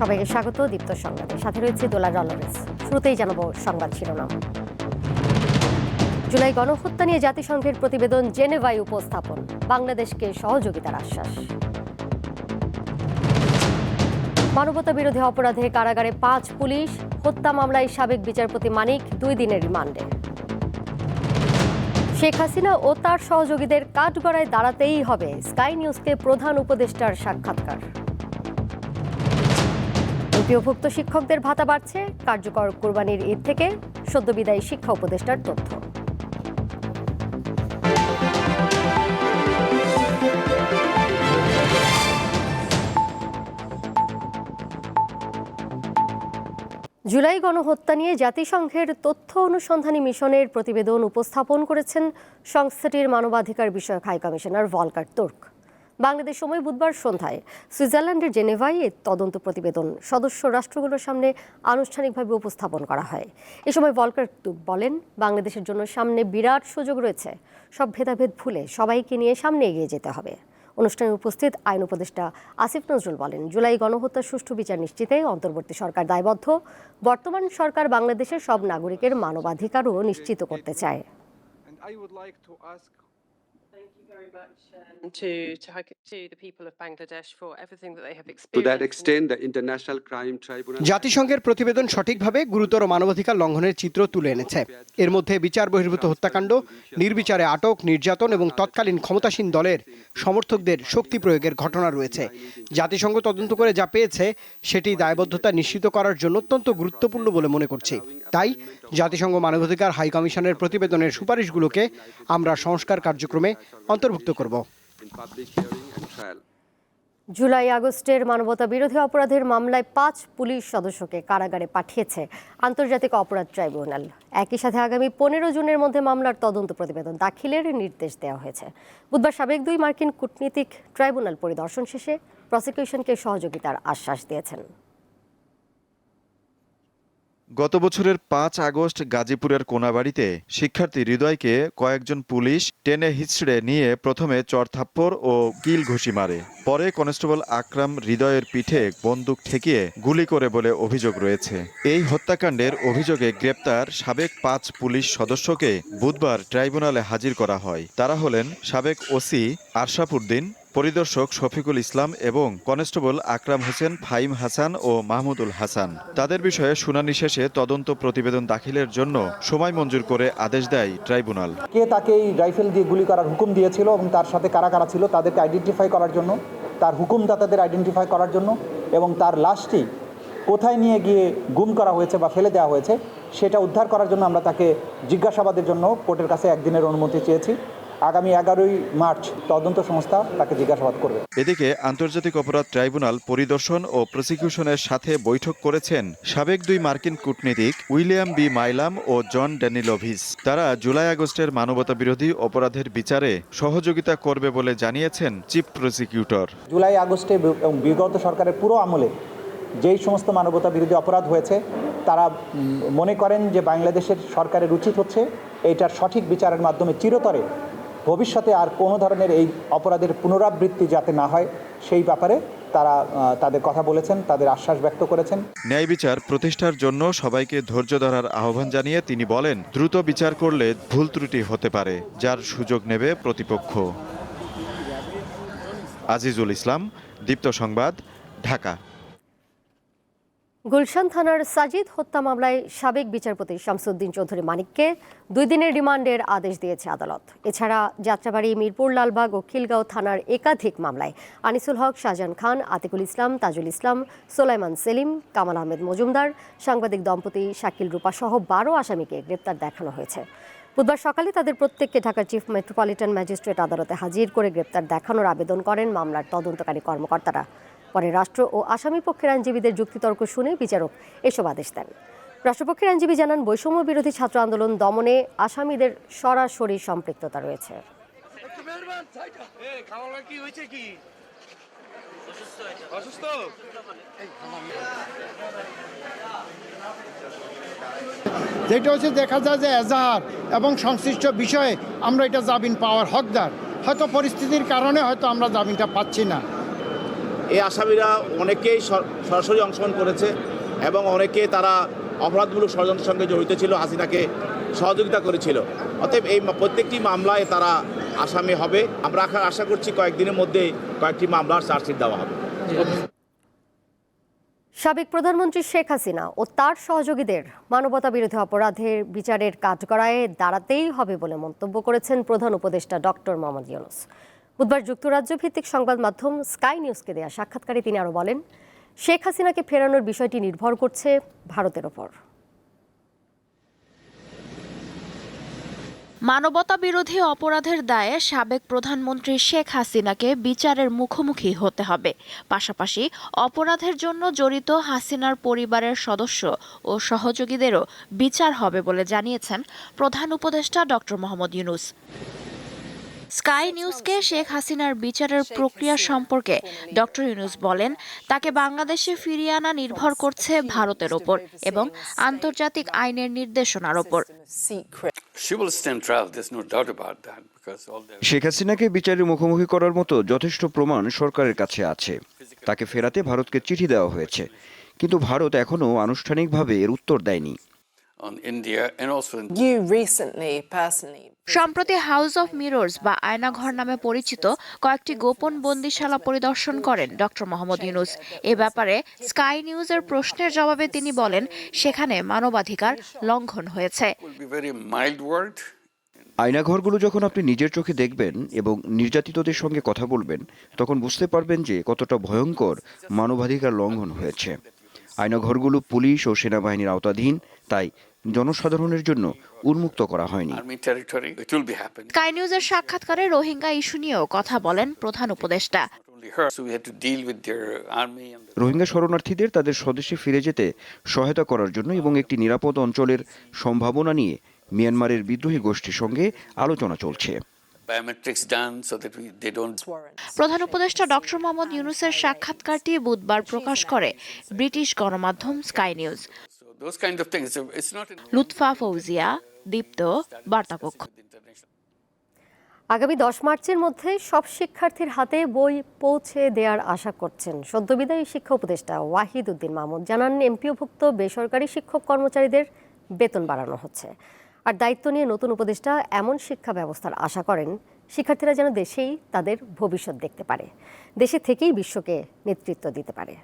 সবাইকে স্বাগত দীপ্ত সংবাদে। সাথে রয়েছে দোলা রলরেস শুরুতেই জানাব সংবাদ শিরোনাম। জুলাই গণহত্যা নিয়ে জাতিসংঘের প্রতিবেদন জেনেভায় উপস্থাপন। বাংলাদেশকে সহযোগিতার আশ্বাস। মানবতা বিরোধী অপরাধে কারাগারে পাঁচ পুলিশ। হত্যা মামলায় সাবেক বিচারপতি মানিক দুই দিনের রিমান্ডে। শেখ হাসিনা ও তার সহযোগীদের কাঠগড়ায় দাঁড়াতেই হবে। স্কাই নিউজকে প্রধান উপদেষ্টার সাক্ষাৎকার। এমপিওভুক্ত শিক্ষকদের ভাতা বাড়ছে। কার্যকর কোরবানির ঈদ থেকে সদ্য বিদায়ী শিক্ষা উপদেষ্টার তথ্য। জুলাই গণহত্যা নিয়ে জাতিসংঘের তথ্য অনুসন্ধানী মিশনের প্রতিবেদন উপস্থাপন করেছেন সংস্থাটির মানবাধিকার বিষয়ক high commissioner Volker Turk. Bangladesh সময় বুধবার সন্ধ্যায় সুইজারল্যান্ডের জেনেভায় এই তদন্ত প্রতিবেদন সদস্য রাষ্ট্রগুলোর সামনে আনুষ্ঠানিকভাবে উপস্থাপন করা হয়। এ সময় তুর্ক বলেন, বাংলাদেশের জন্য সামনে বিরাট সুযোগ রয়েছে। সব ভেদাভেদ ভুলে সবাইকে নিয়ে সামনে এগিয়ে যেতে হবে। অনুষ্ঠানে উপস্থিত আইন উপদেষ্টা আসিফ নজরুল বলেন, জুলাই গণহত্যার সুষ্ঠু বিচার নিশ্চিতে অন্তর্বর্তী সরকার দায়বদ্ধ। বর্তমান সরকার বাংলাদেশের সব নাগরিকের মানবাধিকারও নিশ্চিত করতে চায় And I would like to ask Thank you very much um, to, to, to the people of Bangladesh for everything that they have experienced. To that extent, the International Crime Tribunal. জাতিসংঘের প্রতিবেদন সঠিকভাবে গুরুতর মানবাধিকার লঙ্ঘনের চিত্র তুলে এনেছে এর মধ্যে বিচার বহির্ভূত হত্যাকাণ্ড নির্বিচারে আটক নির্যাতন এবং তৎকালীন ক্ষমতাসীন দলের সমর্থকদের শক্তি প্রয়োগের ঘটনা রয়েছে জাতিসংঘ তদন্ত করে যা পেয়েছে সেটি দায়বদ্ধতা নিশ্চিত করার জন্য অত্যন্ত গুরুত্বপূর্ণ বলে মনে করছি তাই জাতিসংঘ মানবাধিকার হাই কমিশনের প্রতিবেদনের সুপারিশগুলোকে আমরা সংস্কার কার্যক্রমে অন্তর্ভুক্ত করব. জুলাই আগস্টের মানবতা বিরোধী অপরাধের মামলায় পাঁচ পুলিশ সদস্যকে কারাগারে পাঠিয়েছে আন্তর্জাতিক অপরাধ ট্রাইব্যুনাল। একই সাথে আগামী পনেরো জুনের মধ্যে মামলার তদন্ত প্রতিবেদন দাখিলের নির্দেশ দেওয়া হয়েছে। বুধবার সাবেক দুই মার্কিন কূটনীতিক ট্রাইব্যুনাল পরিদর্শন শেষে প্রসিকিউশনকে সহযোগিতার আশ্বাস দিয়েছেন। গত বছরের পাঁচ আগস্ট গাজীপুরের কোনাবাড়িতে শিক্ষার্থী হৃদয়কে কয়েকজন পুলিশ টেনে হিচড়ে নিয়ে প্রথমে চড়থাপ্পড় ও কিল ঘুষি মারে। পরে কনস্টেবল আকরাম হৃদয়ের পিঠে বন্দুক ঠেকিয়ে গুলি করে বলে অভিযোগ রয়েছে। এই হত্যাকাণ্ডের অভিযোগে গ্রেপ্তার সাবেক পাঁচ পুলিশ সদস্যকে বুধবার ট্রাইব্যুনালে হাজির করা হয়। তারা হলেন সাবেক ওসি আরশাফ উদ্দিন পরিদর্শক শফিকুল ইসলাম এবং কনস্টেবল আকরাম হোসেন ফাইম হাসান ও মাহমুদুল হাসান। তাদের বিষয়ে শুনানি শেষে তদন্ত প্রতিবেদন দাখিলের জন্য সময় মঞ্জুর করে আদেশ দেয় ট্রাইব্যুনাল। কে তাকে এই রাইফেল দিয়ে গুলি করার হুকুম দিয়েছিল এবং তার সাথে কারা কারা ছিল তাদেরকে আইডেন্টিফাই করার জন্য, তার হুকুমদাতাদের আইডেন্টিফাই করার জন্য এবং তার লাশটি কোথায় নিয়ে গিয়ে গুম করা হয়েছে বা ফেলে দেওয়া হয়েছে, সেটা উদ্ধার করার জন্য আমরা তাকে জিজ্ঞাসাবাদের জন্য কোর্টের কাছে একদিনের অনুমতি চেয়েছি। আগামী এগারোই মার্চ তদন্ত সংস্থা তাকে জিজ্ঞাসাবাদ করবে। এদিকে আন্তর্জাতিক অপরাধ ট্রাইব্যুনাল পরিদর্শন ও প্রসিকিউশনের সাথে বৈঠক করেছেন সাবেক দুই মার্কিন কূটনীতিক উইলিয়াম বি মাইলাম ও জন ড্যানিলোভিস। তারা জুলাই আগস্টের মানবতা বিরোধী অপরাধের বিচারে সহযোগিতা করবে বলে জানিয়েছেন চিফ প্রসিকিউটর। জুলাই আগস্টে এবং বিগত সরকারের পুরো আমলে যেই সমস্ত মানবতা বিরোধী অপরাধ হয়েছে তারা মনে করেন যে বাংলাদেশের সরকারের উচিত হচ্ছে এইটার সঠিক বিচারের মাধ্যমে চিরতরে ভবিষ্যতে আর কোনো ধরনের এই অপরাধের পুনরাবৃত্তি যাতে না হয়, সেই ব্যাপারে তারা তাদের কথা বলেছেন, তাদের আশ্বাস ব্যক্ত করেছেন। ন্যায় বিচার প্রতিষ্ঠার জন্য সবাইকে ধৈর্য ধরার আহ্বান জানিয়ে তিনি বলেন, দ্রুত বিচার করলে ভুল ত্রুটি হতে পারে, যার সুযোগ নেবে প্রতিপক্ষ। আজিজুল ইসলাম, দীপ্ত সংবাদ, ঢাকা। গুলশান থানার সাজিদ হত্যা মামলায় সাবেক বিচারপতি শামসুদ্দিন চৌধুরী মানিককে দুই দিনের রিমান্ডের আদেশ দিয়েছে আদালত। এছাড়া যাত্রাবাড়ি মিরপুর, লালবাগ ও খিলগাঁও থানার একাধিক মামলায় আনিসুল হক, শাহজাহান খান, আতিকুল ইসলাম, তাজুল ইসলাম, সোলাইমান সেলিম, কামাল আহমেদ মজুমদার, সাংবাদিক দম্পতি শাকিল রূপা সহ বারো আসামিকে গ্রেপ্তার দেখানো হয়েছে। বুধবার সকালে তাদের প্রত্যেককে ঢাকার চিফ মেট্রোপলিটন ম্যাজিস্ট্রেট আদালতে হাজির করে গ্রেপ্তার দেখানোর আবেদন করেন মামলার তদন্তকারী কর্মকর্তারা। পরে রাষ্ট্র ও আসামি পক্ষের আইনজীবীদের যুক্তিতর্ক শুনে বিচারক এসব আদেশ দেন। রাষ্ট্রপক্ষের আইনজীবী জানান, বৈষম্য বিরোধী ছাত্র আন্দোলন দমনে আসামিদের সরাসরি সম্পৃক্ততা রয়েছে। যেটা হচ্ছে দেখা যায় যে এজাহার এবং সংশ্লিষ্ট বিষয়ে আমরা এটা জামিন পাওয়ার হকদার। হয়তো পরিস্থিতির কারণে হয়তো আমরা জামিনটা পাচ্ছি না। এই আসামিরা অনেকেই সর- সরাসরি অংশগ্রহণ করেছে এবং অনেকে তারা অপরাধমূলক ষড়যন্ত্রের সঙ্গে জড়িত ছিল, হাসিনাকে সহযোগিতা করেছিল। অতএব এই প্রত্যেকটি মামলায় তারা আসামি হবে। আমরা আশা করছি কয়েকদিনের মধ্যে কয়েকটি মামলার চার্জশিট দেওয়া হবে। সাবেক প্রধানমন্ত্রী শেখ হাসিনা ও তার সহযোগীদের মানবতা বিরোধী অপরাধের বিচারের কাঠগড়ায় দাঁড়াতেই হবে বলে মন্তব্য করেছেন প্রধান উপদেষ্টা ডক্টর মোহাম্মদ ইউনুস। বুধবার যুক্তরাজ্য ভিত্তিক সংবাদ মাধ্যম স্কাই নিউজকে দেয়া সাক্ষাৎকারে তিনি আরও বলেন, শেখ হাসিনাকে ফেরানোর বিষয়টি নির্ভর করছে ভারতের ওপর। মানবতা বিরোধী অপরাধের দায়ে সাবেক প্রধানমন্ত্রী শেখ হাসিনাকে বিচারের মুখোমুখি হতে হবে। পাশাপাশি অপরাধের জন্য জড়িত হাসিনার পরিবারের সদস্য ও সহযোগীদেরও বিচার হবে বলে জানিয়েছেন প্রধান উপদেষ্টা ডক্টর মোহাম্মদ ইউনুস। স্কাই নিউজকে শেখ হাসিনার বিচারের প্রক্রিয়া সম্পর্কে ডক্টর ইউনুস বলেন তাকে বাংলাদেশে ফিরিয়ে আনা নির্ভর করছে ভারতের ওপর এবং আন্তর্জাতিক আইনের নির্দেশনার ওপর শেখ হাসিনাকে বিচারের মুখোমুখি করার মতো যথেষ্ট প্রমাণ সরকারের কাছে আছে। তাকে ফেরাতে ভারতকে চিঠি দেওয়া হয়েছে। কিন্তু ভারত এখনও আনুষ্ঠানিকভাবে এর উত্তর দেয়নি। On India and also in You recently, personally, সম্প্রতি হাউস অফ মিরর্স বা আয়নাঘর নামে পরিচিত কয়েকটি গোপন বন্দিশালা পরিদর্শন করেন ডক্টর মোহাম্মদ ইউনুস। এ ব্যাপারে স্কাই নিউজের প্রশ্নের জবাবে তিনি বলেন সেখানে মানবাধিকার লঙ্ঘন হয়েছে. আয়নাঘরগুলো যখন আপনি নিজের চোখে দেখবেন এবং নির্যাতিতদের সঙ্গে কথা বলবেন তখন বুঝতে পারবেন যে কতটা ভয়ঙ্কর মানবাধিকার লঙ্ঘন হয়েছে। আয়নাঘরগুলো পুলিশ ও সেনাবাহিনীর আওতাধীন তাই জনসাধারণের জন্য উন্মুক্ত করা হয়নি. স্কাই নিউজের সাক্ষাৎকারে রোহিঙ্গা ইস্যু নিয়েও কথা বলেন প্রধান উপদেষ্টা। রোহিঙ্গা শরণার্থীদের তাদের স্বদেশে ফিরে যেতে সহায়তা করার জন্য এবং একটি নিরাপদ অঞ্চলের সম্ভাবনা নিয়ে মিয়ানমারের বিদ্রোহী গোষ্ঠীর সঙ্গে আলোচনা চলছে। Biometrics done so that we, they don't প্রধান উপদেষ্টা ডক্টর মোহাম্মদ ইউনুসের সাক্ষাৎকারটি বুধবার প্রকাশ করে ব্রিটিশ গণমাধ্যম স্কাই নিউজ। লুৎফা ফৌজিয়া দীপ্ত বার্তাকক্ষ আগামী দশ মার্চের মধ্যে সব শিক্ষার্থীর হাতে বই পৌঁছে দেওয়ার আশা করছেন সদ্যবিদায়ী শিক্ষা উপদেষ্টা ওয়াহিদ উদ্দিন মাহমুদ। জানান এমপিওভুক্ত বেসরকারি শিক্ষক কর্মচারীদের বেতন বাড়ানো হচ্ছে। আর দায়িত্ব নিয়ে নতুন উপদেষ্টা এমন শিক্ষা ব্যবস্থার আশা করেন, শিক্ষার্থীরা যেন দেশেই তাদের ভবিষ্যৎ দেখতে পারে। দেশে থেকেই বিশ্বকে নেতৃত্ব দিতে পারে।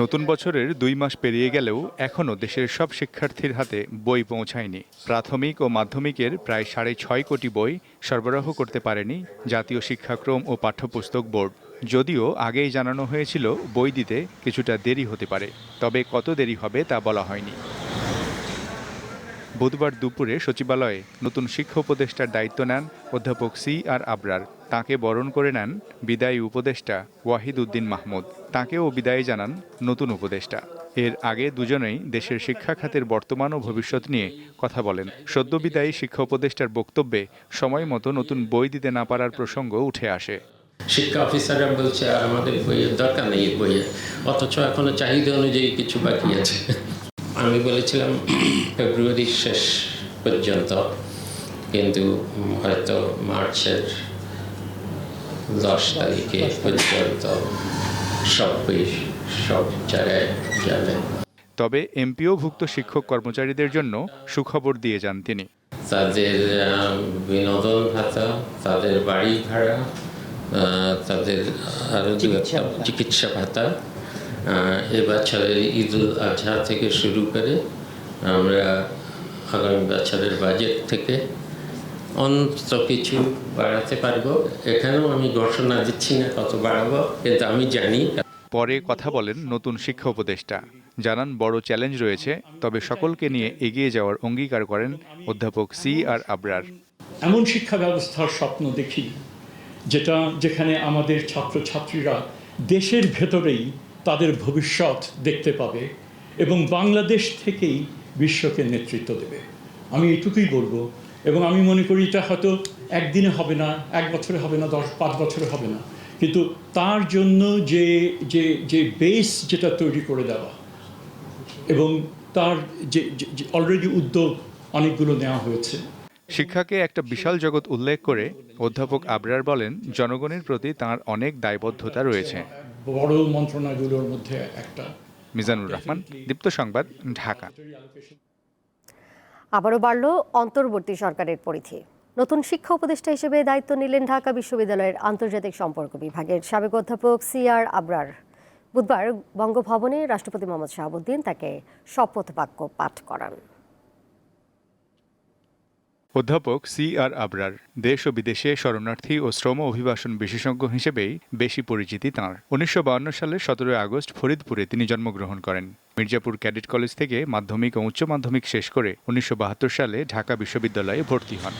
নতুন বছরের দুই মাস পেরিয়ে গেলেও এখনও দেশের সব শিক্ষার্থীর হাতে বই পৌঁছায়নি। প্রাথমিক ও মাধ্যমিকের প্রায় সাড়ে ছয় কোটি বই সরবরাহ করতে পারেনি জাতীয় শিক্ষাক্রম ও পাঠ্যপুস্তক বোর্ড। যদিও আগেই জানানো হয়েছিল বই দিতে কিছুটা দেরি হতে পারে, তবে কত দেরি হবে তা বলা হয়নি। বুধবার দুপুরে সচিবালয়ে নতুন শিক্ষা উপদেষ্টার দায়িত্ব নেন অধ্যাপক সি আর আবরার। তাকে বরণ করে নেন বিদায়ী উপদেষ্টা ওয়াহিদ উদ্দিন মাহমুদ। তাকেও বিদায় জানান নতুন উপদেষ্টা। এর আগে দুজনেই দেশের শিক্ষা খাতের বর্তমান ও ভবিষ্যৎ নিয়ে কথা বলেন। সদ্য বিদায়ী শিক্ষা উপদেষ্টার বক্তব্যে সময় মতো নতুন বই দিতে না পারার প্রসঙ্গ উঠে আসে। শিক্ষা অফিসাররা বলছে আর আমাদের বইয়ের দরকার নেই বইয়ের অথচ এখনও চাহিদা অনুযায়ী কিছু বাকি আছে। আমি বলেছিলাম ফেব্রুয়ারি শেষ পর্যন্ত। কিন্তু হয়তো মার্চের দশ তারিখে পর্যন্ত সব বই সব জায়গায় যাবে। তবে এমপিওভুক্ত শিক্ষক কর্মচারীদের জন্য সুখবর দিয়ে যান তিনি। তাদের বিনোদন ভাতা তাদের বাড়ি ভাড়া তাদের আরও দু একটা চিকিৎসা ভাতা। আহ, এবছরের ঈদ উল আজহা থেকে শুরু করে আমরা আগামী বছরের বাজেট থেকে অন্ত কিছু বাড়াতে পারব। এখানেও আমি ঘোষণা দিচ্ছি না কত বাড়াবো কিন্তু আমি জানি পরে কথা বলেন নতুন শিক্ষা উপদেষ্টা। জানান বড় চ্যালেঞ্জ রয়েছে তবে সকলকে নিয়ে এগিয়ে যাওয়ার অঙ্গীকার করেন অধ্যাপক সি আর আবরার। এমন শিক্ষা ব্যবস্থার স্বপ্ন দেখি যেটা যেখানে আমাদের ছাত্রছাত্রীরা দেশের ভেতরেই তাদের ভবিষ্যৎ দেখতে পাবে এবং বাংলাদেশ থেকেই বিশ্বকে নেতৃত্ব দেবে। আমি এটুকুই বলব এবং আমি মনে করি এটা হয়তো একদিনে হবে না, এক বছরে হবে না, দশ, পাঁচ বছরে হবে না। কিন্তু তার জন্য যে যে যে বেস যেটা তৈরি করে দেওয়া এবং তার যে অলরেডি উদ্যোগ অনেকগুলো নেওয়া হয়েছে। শিক্ষাকে একটা বিশাল জগৎ উল্লেখ করে অধ্যাপক আবরার বলেন জনগণের প্রতি তার অনেক দায়বদ্ধতা রয়েছে। বড় মন্ত্রণাগুলোর মধ্যে একটা। মিজানুর রহমান দীপ্ত সংবাদ ঢাকা। আবারও বাড়ল অন্তর্বর্তী সরকারের পরিধি। নতুন শিক্ষা উপদেষ্টা হিসেবে দায়িত্ব নিলেন ঢাকা বিশ্ববিদ্যালয়ের আন্তর্জাতিক সম্পর্ক বিভাগের সাবেক অধ্যাপক সি আর আবরার। বুধবার বঙ্গভবনে রাষ্ট্রপতি মোহাম্মদ শাহাবুদ্দিন তাকে শপথ বাক্য পাঠ করান। অধ্যাপক সি আর আবরার দেশ ও বিদেশে শরণার্থী ও শ্রম অভিবাসন বিশেষজ্ঞ হিসেবেই বেশি পরিচিতি তাঁর। উনিশশো সালের সতেরোই আগস্ট ফরিদপুরে তিনি জন্মগ্রহণ করেন। মির্জাপুর ক্যাডেট কলেজ থেকে মাধ্যমিক ও উচ্চ মাধ্যমিক শেষ করে উনিশশো বাহাত্তর সালে ঢাকা বিশ্ববিদ্যালয়ে ভর্তি হন।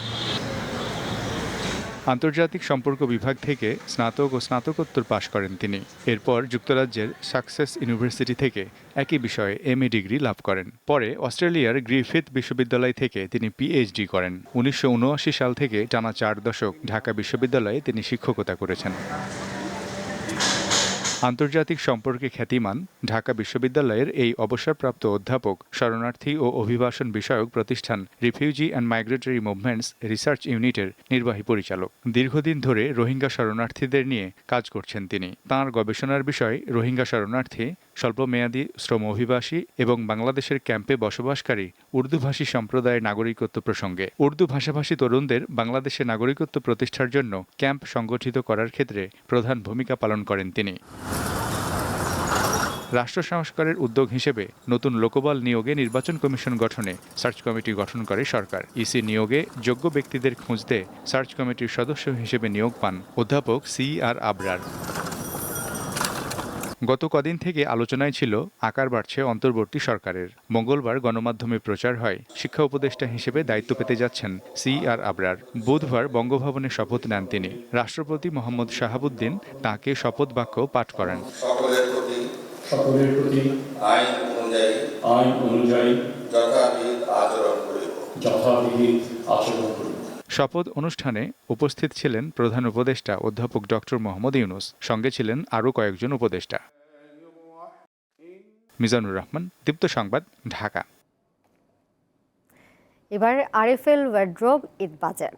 আন্তর্জাতিক সম্পর্ক বিভাগ থেকে স্নাতক ও স্নাতকোত্তর পাশ করেন তিনি। এরপর যুক্তরাজ্যের সাকসেস ইউনিভার্সিটি থেকে একই বিষয়ে এম ডিগ্রি লাভ করেন। পরে অস্ট্রেলিয়ার গ্রিফিথ বিশ্ববিদ্যালয় থেকে তিনি পিএইচডি করেন। উনিশশো উনআশি সাল থেকে টানা চার দশক ঢাকা বিশ্ববিদ্যালয়ে তিনি শিক্ষকতা করেছেন। আন্তর্জাতিক সম্পর্কে খ্যাতিমান ঢাকা বিশ্ববিদ্যালয়ের এই অবসরপ্রাপ্ত অধ্যাপক, শরণার্থী ও অভিবাসন বিষয়ক প্রতিষ্ঠান refugee and migratory movements research ইউনিটের নির্বাহী পরিচালক। দীর্ঘদিন ধরে রোহিঙ্গা শরণার্থীদের নিয়ে কাজ করছেন তিনি। তাঁর গবেষণার বিষয়, রোহিঙ্গা শরণার্থী, স্বল্পমেয়াদী শ্রম অভিবাসী এবং বাংলাদেশের ক্যাম্পে বসবাসকারী উর্দুভাষী সম্প্রদায়ের নাগরিকত্ব প্রসঙ্গে। উর্দু ভাষাভাষী তরুণদের বাংলাদেশে নাগরিকত্ব প্রতিষ্ঠার জন্য ক্যাম্প সংগঠিত করার ক্ষেত্রে প্রধান ভূমিকা পালন করেন তিনি। রাষ্ট্র সংস্কারের উদ্যোগ হিসেবে নতুন লোকবল নিয়োগে নির্বাচন কমিশন গঠনে সার্চ কমিটি গঠন করে সরকার। ইসি নিয়োগে যোগ্য ব্যক্তিদের খুঁজতে সার্চ কমিটির সদস্য হিসেবে নিয়োগ পান অধ্যাপক সি আর আবরার। গত কদিন থেকে আলোচনায় ছিল আকার বাড়ছে অন্তর্বর্তী সরকারের। মঙ্গলবার গণমাধ্যমে প্রচার হয় শিক্ষা উপদেষ্টা হিসেবে দায়িত্ব পেতে যাচ্ছেন সি আর আবরার। বুধবার বঙ্গভবনে শপথ নেন তিনি। রাষ্ট্রপতি মোহাম্মদ শাহাবুদ্দিন তাকে শপথ বাক্য পাঠ করেন। সকলের প্রতি আইন অনুযায়ী আইন অনুযায়ী যথাবিধ আচরণ করিব। যথাবিহিত আচরণ করব শপথ অনুষ্ঠানে উপস্থিত ছিলেন প্রধান উপদেষ্টা অধ্যাপক ডক্টর মোহাম্মদ ইউনুস। সঙ্গে ছিলেন আরও কয়েকজন উপদেষ্টা। মিজানুর রহমান, দীপ্ত সংবাদ, ঢাকা। এবার আরএফএল ওয়ার্ড্রোব ঈদ বাজার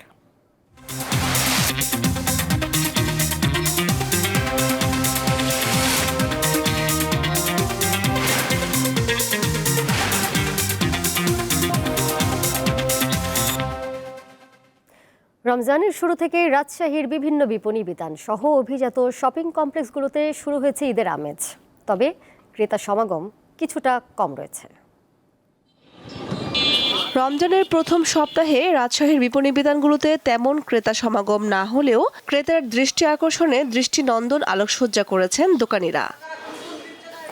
রমজানের শুরু থেকে রাজশাহীর বিভিন্ন বিপণী বিতান সহ অভিজাত শপিং কমপ্লেক্সগুলোতে শুরু হয়েছে ঈদের আমেজ। তবে ক্রেতা সমাগম কিছুটা কম রয়েছে। রমজানের প্রথম সপ্তাহে রাজশাহীর বিপণী বিতানগুলোতে তেমন ক্রেতা সমাগম না হলেও ক্রেতার দৃষ্টি আকর্ষণে দৃষ্টিনন্দন আলোকসজ্জা করেছেন দোকানিরা।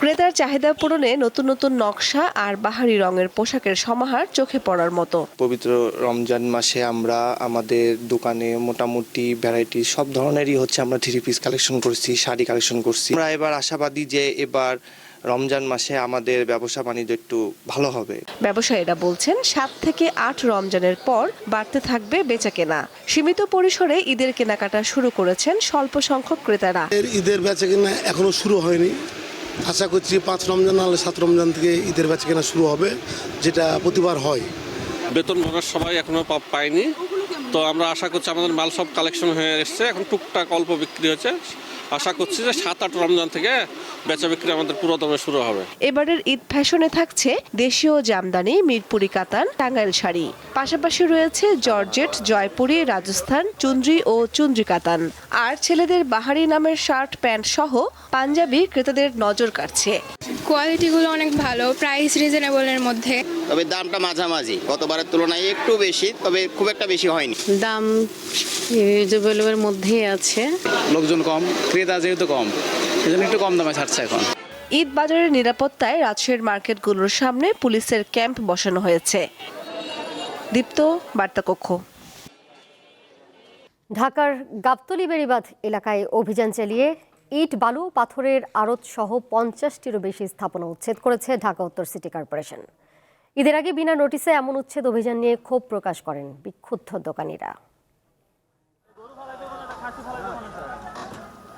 ক্রেতার চাহিদা পূরণে নতুন নতুন নকশা আর বাহারি রঙের পোশাকের সমাহার চোখে পড়ার মতো। পবিত্র রমজান মাসে আমরা আমাদের দোকানে মোটামুটি ভ্যারাইটি সব ধরনেরই হচ্ছে আমরা থ্রি পিস কালেকশন করছি শাড়ি কালেকশন করছি। আমরা এবার আশাবাদী যে এবার রমজান মাসে আমাদের ব্যবসা বাণিজ্য একটু ভালো হবে। ব্যবসায়ীরা বলছেন সাত থেকে আট রমজানের পর বাড়তে থাকবে বেচাকেনা সীমিত পরিসরে ঈদের কেনাকাটা শুরু করেছেন স্বল্প সংখ্যক ক্রেতারা। ঈদের বেচা কেনা এখনও শুরু হয়নি। আশা করছি পাঁচ রমজান নাহলে সাত রমজান থেকে ঈদের বেচা কেনা শুরু হবে, যেটা প্রতিবার হয়। বেতন ভাগার সবাই এখনও পায়নি তো আমরা আশা করছি আমাদের মাল সব কালেকশন হয়ে এসছে। এখন টুকটাক অল্প বিক্রি হচ্ছে আশা করছি যে সাত আট রমজান থেকে বেচা বিক্রি আমাদের পুরো দমে শুরু হবে। এবারের ঈদ ফ্যাশনে থাকছে দেশীয় জামদানি মিরপুরি কাতান টাঙ্গাইল শাড়ি। পাশাপাশি রয়েছে জর্জেট জয়পুরি রাজস্থান চুন্দ্রি ও চুন্দ্রি কাতান। আর ছেলেদের বাহারি নামের শার্ট প্যান্ট সহ পাঞ্জাবি ক্রেতাদের নজর কাটছে কোয়ালিটিগুলো অনেক ভালো প্রাইস রিজনেবলের মধ্যে। তবে দামটা মাঝামাঝি গতবারের তুলনায় একটু বেশি তবে খুব একটা বেশি হয়নি। দাম রিজনেবলের মধ্যেই আছে। লোকজন কম ক্রেতা যেহেতু কম এজন্য একটু কম দামে ছাড়ছে এখন। ঈদ বাজারের নিরাপত্তায় রাজশাহীর মার্কেটগুলোর সামনে পুলিশের ক্যাম্প বসানো হয়েছে। দীপ্ত বার্তাকক্ষ। ঢাকার গাবতলী বেড়িবাঁধ এলাকায় অভিযান চালিয়ে ইট বালু পাথরের আড়ত সহ পঞ্চাশটিরও বেশি স্থাপনা উচ্ছেদ করেছে ঢাকা উত্তর সিটি কর্পোরেশন। ঈদের আগে বিনা নোটিশে এমন উচ্ছেদ অভিযান নিয়ে ক্ষোভ প্রকাশ করেন বিক্ষুব্ধ দোকানিরা।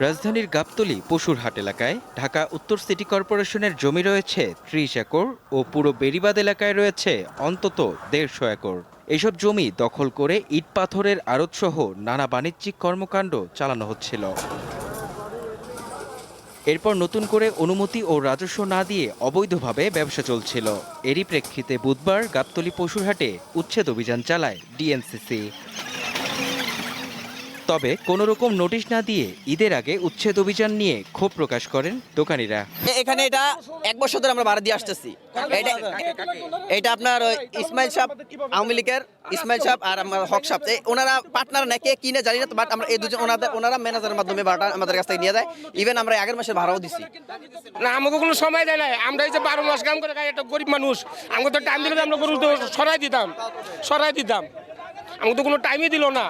রাজধানীর গাবতলী পশুরহাট এলাকায় ঢাকা উত্তর সিটি কর্পোরেশনের জমি রয়েছে ত্রিশ একর ও পুরো বেড়িবাদ এলাকায় রয়েছে অন্তত দেড়শো একর। এসব জমি দখল করে ইট পাথরের আড়তসহ নানা বাণিজ্যিক কর্মকাণ্ড চালানো হচ্ছিল। এরপর নতুন করে অনুমতি ও রাজস্ব না দিয়ে অবৈধভাবে ব্যবসা চলছিল। এরই প্রেক্ষিতে বুধবার গাবতলী পশুরহাটে উচ্ছেদ অভিযান চালায় ডিএনসিসি। তবে কোনো রকম নোটিশ না দিয়ে ঈদের আগে উচ্ছেদ অভিযান নিয়ে ক্ষোভ প্রকাশ করেন দোকানিরা। এখানে এটা এক বছর ধরে আমরা ভাড়া দিয়ে আসতেছি। এটা এটা আপনার ওই ইসমাইল সাহেব আওয়ামী লীগের ইসমাইল সাহেব আর আমার হক সাহেব। এই ওনারা পার্টনার নাকি কিনে জানি না বাট আমরা এই দুজন ওনাদের ওনারা ম্যানেজারের মাধ্যমে ভাড়াটা আমাদের কাছ থেকে নিয়ে যায়। ইভেন আমরা আগের মাসের ভাড়াও দিছি। না আমাকে কোনো সময় দেয় না আমরা এই যে বারো মাস কাম করে খাই একটা গরিব মানুষ। আমাকে তো টাইম দিলে আমরা গরু সরাই দিতাম। সরাই দিতাম। আমাকে তো কোনো টাইমই দিল না।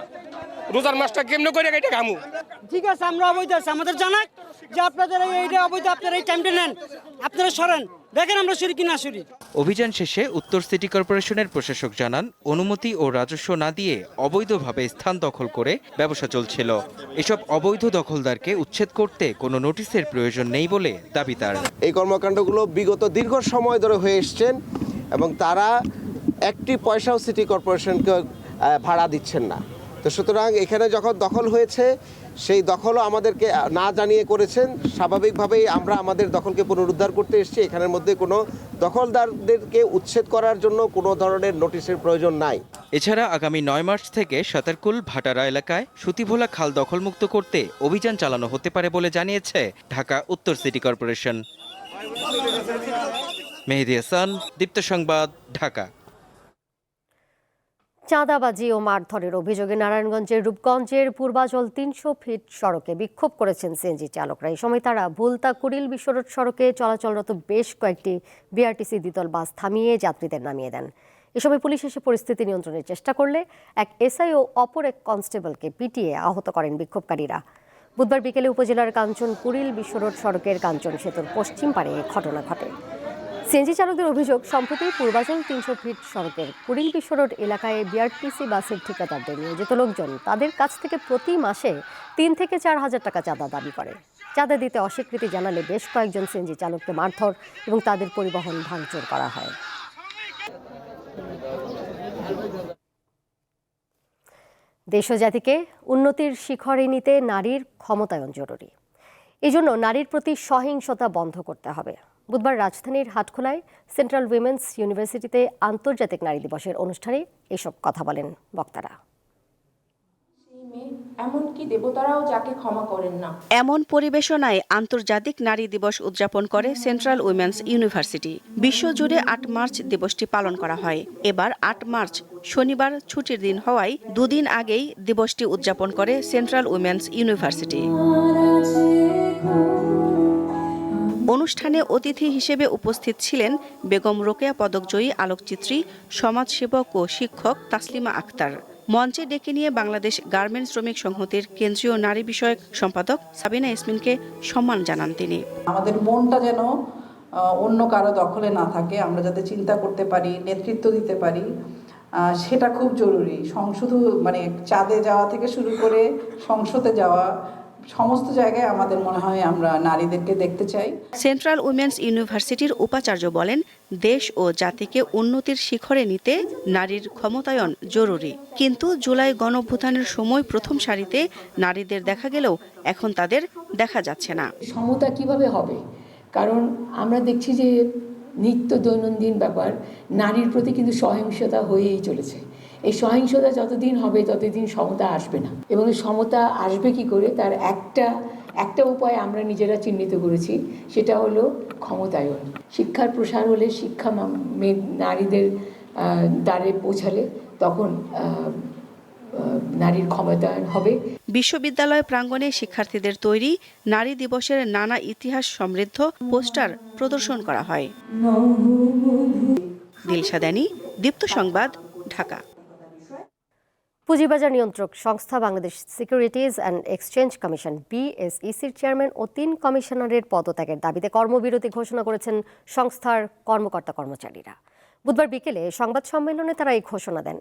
রোজার মাসটা কেমনে করে এটা খামু ঠিক আছে আমরা অবৈধ আছে। আমাদের জানাক যে আপনাদের এইটা অবৈধ আপনারা এই টাইমটা নেন। আপনারা সরেন। দেখেন আমরা সরি কিনা সরি। অভিযান শেষে উত্তর সিটি কর্পোরেশনের প্রশাসক জানান অনুমতি ও রাজস্ব না দিয়ে অবৈধভাবে স্থান দখল করে ব্যবসা চলছিল। এসব অবৈধ দখলদারকে উচ্ছেদ করতে কোনো নোটিশের প্রয়োজন নেই বলে দাবি তার। এই কর্মকাণ্ডগুলো বিগত দীর্ঘ সময় ধরে হয়ে এসছেন এবং তারা একটি পয়সাও সিটি কর্পোরেশনকে ভাড়া দিচ্ছেন না। তো সুতরাং এখানে যখন দখল হয়েছে, সেই দখলও আমাদেরকে না জানিয়ে করেছেন। স্বাভাবিকভাবেই আমরা আমাদের দখলকে পুনরুদ্ধার করতে এসেছি। এখানের মধ্যে কোনো দখলদারদেরকে উচ্ছেদ করার জন্য কোনো ধরনের নোটিশের প্রয়োজন নাই। এছাড়া আগামী নয় মার্চ থেকে সাতারকুল ভাটারা এলাকায় সুতিভোলা খাল দখলমুক্ত করতে অভিযান চালানো হতে পারে বলে জানিয়েছে ঢাকা উত্তর সিটি কর্পোরেশন। মেহেদি হাসান, দীপ্ত সংবাদ, ঢাকা। চাঁদাবাজি ও মারধরের অভিযোগে নারায়ণগঞ্জের রূপগঞ্জের পূর্বাচল তিনশো ফিট সড়কে বিক্ষোভ করেছেন সিএনজি চালকরা। এই সময় তারা ভুলতা কুড়িল বিশ্বরোড সড়কে চলাচলরত বেশ কয়েকটি বিআরটিসি দ্বিতল বাস থামিয়ে যাত্রীদের নামিয়ে দেন। এ সময় পুলিশ এসে পরিস্থিতি নিয়ন্ত্রণের চেষ্টা করলে এক এসআই ও অপর এক কনস্টেবলকে পিটিয়ে আহত করেন বিক্ষোভকারীরা। বুধবার বিকেলে উপজেলার কাঞ্চন কুড়িল বিশ্বরোড সড়কের কাঞ্চন সেতুর পশ্চিম পাড়ে ঘটনা ঘটে। সিএনজি চালকদের অভিযোগ, সম্প্রতি পূর্বাচল তিনশো ফিট সড়কের কুড়িল বিশ্ব রোড এলাকায় বিআরটিসি বাসের ঠিকাদারদের নিয়োজিত লোকজন তাদের কাছ থেকে প্রতি মাসে তিন থেকে চার হাজার টাকা চাঁদা দাবি করে। চাঁদা দিতে অস্বীকৃতি জানালে বেশ কয়েকজন সিএনজি চালককে মারধর এবং তাদের পরিবহন ভাঙচুর করা হয়। দেশ জাতিকে উন্নতির শিখরে নিতে নারীর ক্ষমতায়ন জরুরি। এজন্য নারীর প্রতি সহিংসতা বন্ধ করতে হবে। বুধবার রাজধানীর হাটখোলায় সেন্ট্রাল উইমেন্স ইউনিভার্সিটিতে আন্তর্জাতিক নারী দিবসের অনুষ্ঠানে এসব কথা বলেন বক্তারা। এমনকি দেবতারাও যাকে ক্ষমা করেন না। এমন পরিবেশনায় আন্তর্জাতিক নারী দিবস উদযাপন করে সেন্ট্রাল উইমেন্স ইউনিভার্সিটি। বিশ্বজুড়ে আট মার্চ দিবসটি পালন করা হয়। এবার আট মার্চ শনিবার ছুটির দিন হওয়ায় দুদিন আগেই দিবসটি উদযাপন করে সেন্ট্রাল উইমেন্স ইউনিভার্সিটি। অনুষ্ঠানে অতিথি হিসেবে উপস্থিত ছিলেন বেগম রোকেয়া পদকজয়ী আলোকচিত্রী, সমাজসেবক ও শিক্ষক তাসলিমা আক্তার। মঞ্চে ডেকে নিয়ে বাংলাদেশ গার্মেন্টস শ্রমিক সংহতির কেন্দ্রীয় নারী বিষয়ক সম্পাদক সাবিনা ইসমিনকে সম্মান জানান তিনি। আমাদের মনটা যেন অন্য কারও দখলে না থাকে, আমরা যাতে চিন্তা করতে পারি, নেতৃত্ব দিতে পারি সেটা খুব জরুরি। সংশুধু মানে চাঁদে যাওয়া থেকে শুরু করে সংসদে যাওয়া সমস্ত জায়গায় আমাদের মনে হয় আমরা নারীদেরকে দেখতে চাই। সেন্ট্রাল উইমেন্স ইউনিভার্সিটির উপাচার্য বলেন দেশ ও জাতিকে উন্নতির শিখরে নিতে নারীর ক্ষমতায়ন জরুরি। কিন্তু জুলাই গণঅভ্যুত্থানের সময় প্রথম সারিতে নারীদের দেখা গেলেও এখন তাদের দেখা যাচ্ছে না। সমতা কীভাবে হবে? কারণ আমরা দেখছি যে নিত্য দৈনন্দিন ব্যাপার নারীর প্রতি কিন্তু সহিংসতা হয়েই চলেছে। এই সহিংসতা যতদিন হবে ততদিন সমতা আসবে না। এবং এই সমতা আসবে কি করে? তার একটা একটা উপায় আমরা নিজেরা চিহ্নিত করেছি সেটা হলো ক্ষমতায়ন। শিক্ষার প্রসার হলে শিক্ষা মেয়ে নারীদের দ্বারে পৌঁছালে তখন নারীর ক্ষমতায়ন হবে। বিশ্ববিদ্যালয় প্রাঙ্গণে শিক্ষার্থীদের তৈরি নারী দিবসের নানা ইতিহাস সমৃদ্ধ পোস্টার প্রদর্শন করা হয়। দিলশাদানি দীপ্ত সংবাদ ঢাকা। পুঁজিবাজার নিয়ন্ত্রক সংস্থা Bangladesh securities and exchange commission, বিএসইসির chairman ও তিন কমিশনারের পদত্যাগের দাবিতে কর্মবিরতি ঘোষণা করেছেন সংস্থার কর্মকর্তা কর্মচারীরা। বুধবার বিকেলে সংবাদ সম্মেলনে তারা এই ঘোষণা দেন।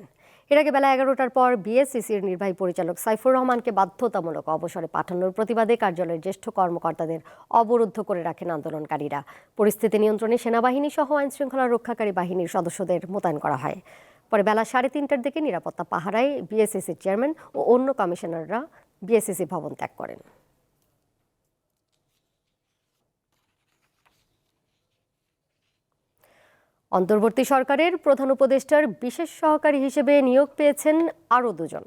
এর আগে বেলা এগারোটার পর বিএসইসির নির্বাহী পরিচালক সাইফুর রহমানকে বাধ্যতামূলক অবসরে পাঠানোর প্রতিবাদে কার্যালয়ের জ্যেষ্ঠ কর্মকর্তাদের অবরুদ্ধ করে রাখেন আন্দোলনকারীরা। পরিস্থিতি নিয়ন্ত্রণে সেনাবাহিনী সহ আইনশৃঙ্খলা রক্ষাকারী বাহিনীর সদস্যদের মোতায়েন করা হয়। পরে বেলা সাড়ে তিনটার দিকে নিরাপত্তা পাহারায় বিএসএসির চেয়ারম্যান ও অন্য কমিশনাররা বিএসএসি ভবন ত্যাগ করেন। অন্তর্বর্তী সরকারের প্রধান উপদেষ্টার বিশেষ সহকারী হিসেবে নিয়োগ পেয়েছেন আরও দুজন।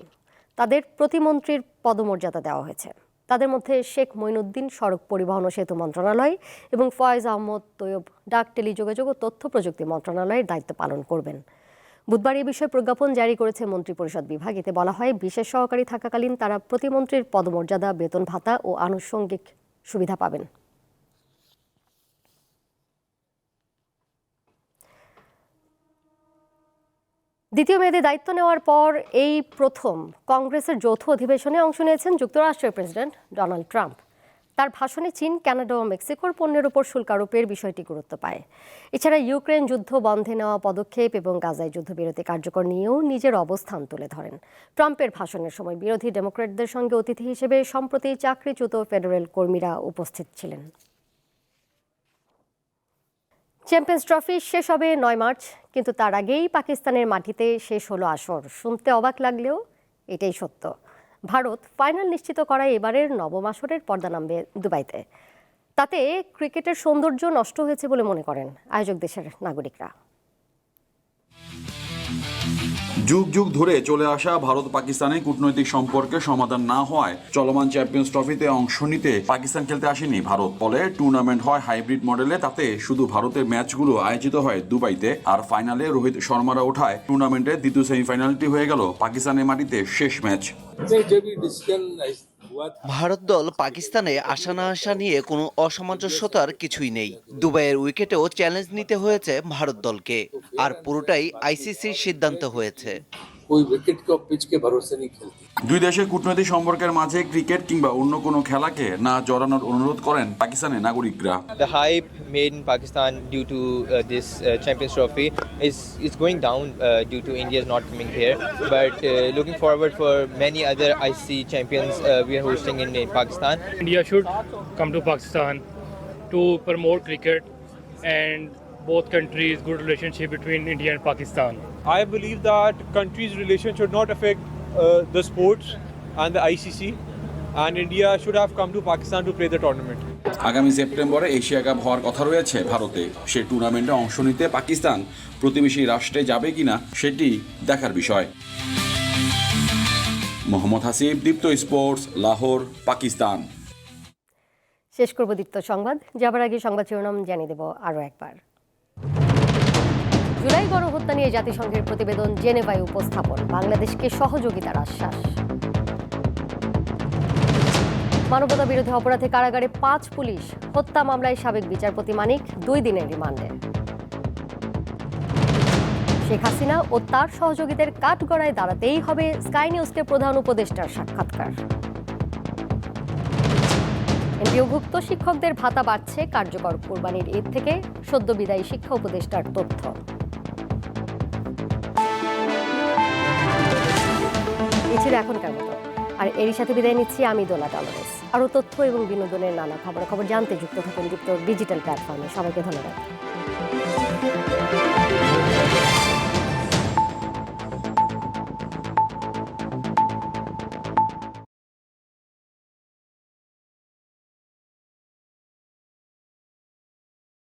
তাদের প্রতিমন্ত্রীর পদমর্যাদা দেওয়া হয়েছে। তাদের মধ্যে শেখ মঈনুদ্দিন সড়ক পরিবহন ও সেতু মন্ত্রণালয় এবং ফয়েজ আহমদ তৈয়ব ডাক টেলিযোগাযোগ ও তথ্য প্রযুক্তি মন্ত্রণালয়ের দায়িত্ব পালন করবেন। বুধবার এ বিষয়ে প্রজ্ঞাপন জারি করেছে মন্ত্রিপরিষদ বিভাগ। এতে বলা হয়, বিশেষ সহকারী থাকাকালীন তারা প্রতিমন্ত্রীর পদমর্যাদা, বেতন ভাতা ও আনুষঙ্গিক সুবিধা পাবেন। দ্বিতীয় মেয়াদে দায়িত্ব নেওয়ার পর এই প্রথম কংগ্রেসের যৌথ অধিবেশনে অংশ নিয়েছেন যুক্তরাষ্ট্রের প্রেসিডেন্ট ডোনাল্ড ট্রাম্প। তার ভাষণে চীন, কানাডা ও মেক্সিকোর পণ্যের উপর শুল্ক আরোপের বিষয়টি গুরুত্ব পায়। এছাড়া ইউক্রেন যুদ্ধ বন্ধে নেওয়া পদক্ষেপ এবং গাজায় যুদ্ধবিরতি কার্যকর নিয়েও নিজের অবস্থান তুলে ধরেন। ট্রাম্পের ভাষণের সময় বিরোধী ডেমোক্রেটদের সঙ্গে অতিথি হিসেবে সম্প্রতি চাকরিচ্যুত ফেডারেল কর্মীরা উপস্থিত ছিলেন। চ্যাম্পিয়ন্স ট্রফি শেষ হবে নয় মার্চ, কিন্তু তার আগেই পাকিস্তানের মাটিতে শেষ হলো আসর। শুনতে অবাক লাগলেও এটাই সত্য। ভারত ফাইনাল নিশ্চিত করায় এবারের নবম আসরের পর্দা নামবে দুবাইতে। তাতে ক্রিকেটের সৌন্দর্য নষ্ট হয়েছে বলে মনে করেন আয়োজক দেশের নাগরিকরা। যুগ যুগ ধরে চলে আসা ভারত পাকিস্তানের কূটনৈতিক সম্পর্কে সমাধান না হওয়ায় চলমান চ্যাম্পিয়ন্স ট্রফিতে অংশ নিতে পাকিস্তান খেলতে আসেনি ভারত। ফলে টুর্নামেন্ট হয় হাইব্রিড মডেলে তাতে শুধু ভারতের ম্যাচগুলো আয়োজিত হয় দুবাইতে। আর ফাইনালে রোহিত শর্মারা ওঠায় টুর্নামেন্টের দ্বিতীয় সেমিফাইনালটি হয়ে গেল পাকিস্তানের মাটিতে শেষ ম্যাচ। ভারত দল পাকিস্তানে আসা না আসা নিয়ে কোনো অসামঞ্জস্যতার কিছুই নেই। দুবাইয়ের উইকেটেও চ্যালেঞ্জ নিতে হয়েছে ভারত দলকে, আর পুরোটাই আইসিসির সিদ্ধান্ত হয়েছে। দুই দেশের কূটনৈতিক সম্পর্কের মাঝে ক্রিকেট কিংবা অন্য কোনো খেলাকে না জড়ানোর অনুরোধ করেন পাকিস্তানের নাগরিকরা The hype made in Pakistan due to uh, this uh, Champions Trophy is is going down uh, due to India's not coming here. But uh, looking forward for many other ICC champions uh, we are hosting in, in Pakistan. India should come to Pakistan to promote cricket and both countries good relationship between India and Pakistan. I believe that countries' relations should not affect uh, the sports and the ICC, and India should have come to Pakistan to play the tournament. আগামী সেপ্টেম্বরে Asia cup হওয়ার কথা রয়েছে ভারতে সে টুর্নামেন্টে অংশ নিতে পাকিস্তান প্রতিবেশী রাষ্ট্রে যাবে কিনা সেটি দেখার বিষয় মোহাম্মদ হাসিব দীপ্ত স্পোর্টস লাহোর পাকিস্তান শেষ করব দীপ্ত সংবাদ যাবার আগে সংবাদ শিরোনাম জানিয়ে দেব আরও একবার জুলাই গণহত্যা নিয়ে জাতিসংঘের প্রতিবেদন জেনেভায় উপস্থাপন। বাংলাদেশকে সহযোগিতার আশ্বাস। মানবতা বিরোধী অপরাধে কারাগারে পাঁচ পুলিশ। হত্যা মামলায় সাবেক বিচারপতি মানিক, দুই দিনের রিমান্ডে। শেখ হাসিনা ও তার সহযোগীদের কাঠগড়ায় দাঁড়াতেই হবে স্কাই নিউজকে প্রধান উপদেষ্টার সাক্ষাৎকার। এমপিওভুক্ত শিক্ষকদের ভাতা বাড়ছে, কার্যকর কোরবানির ঈদ থেকে সদ্য বিদায়ী শিক্ষা উপদেষ্টার তথ্য। ছিল এখনকার মতো। আর এরই সাথে বিদায় নিচ্ছি আমি দোলা টলারেস আরও তথ্য এবং বিনোদনের নানা খবর খবর জানতে যুক্ত থাকুন যুক্ত ডিজিটাল প্ল্যাটফর্মে। সবাইকে ধন্যবাদ।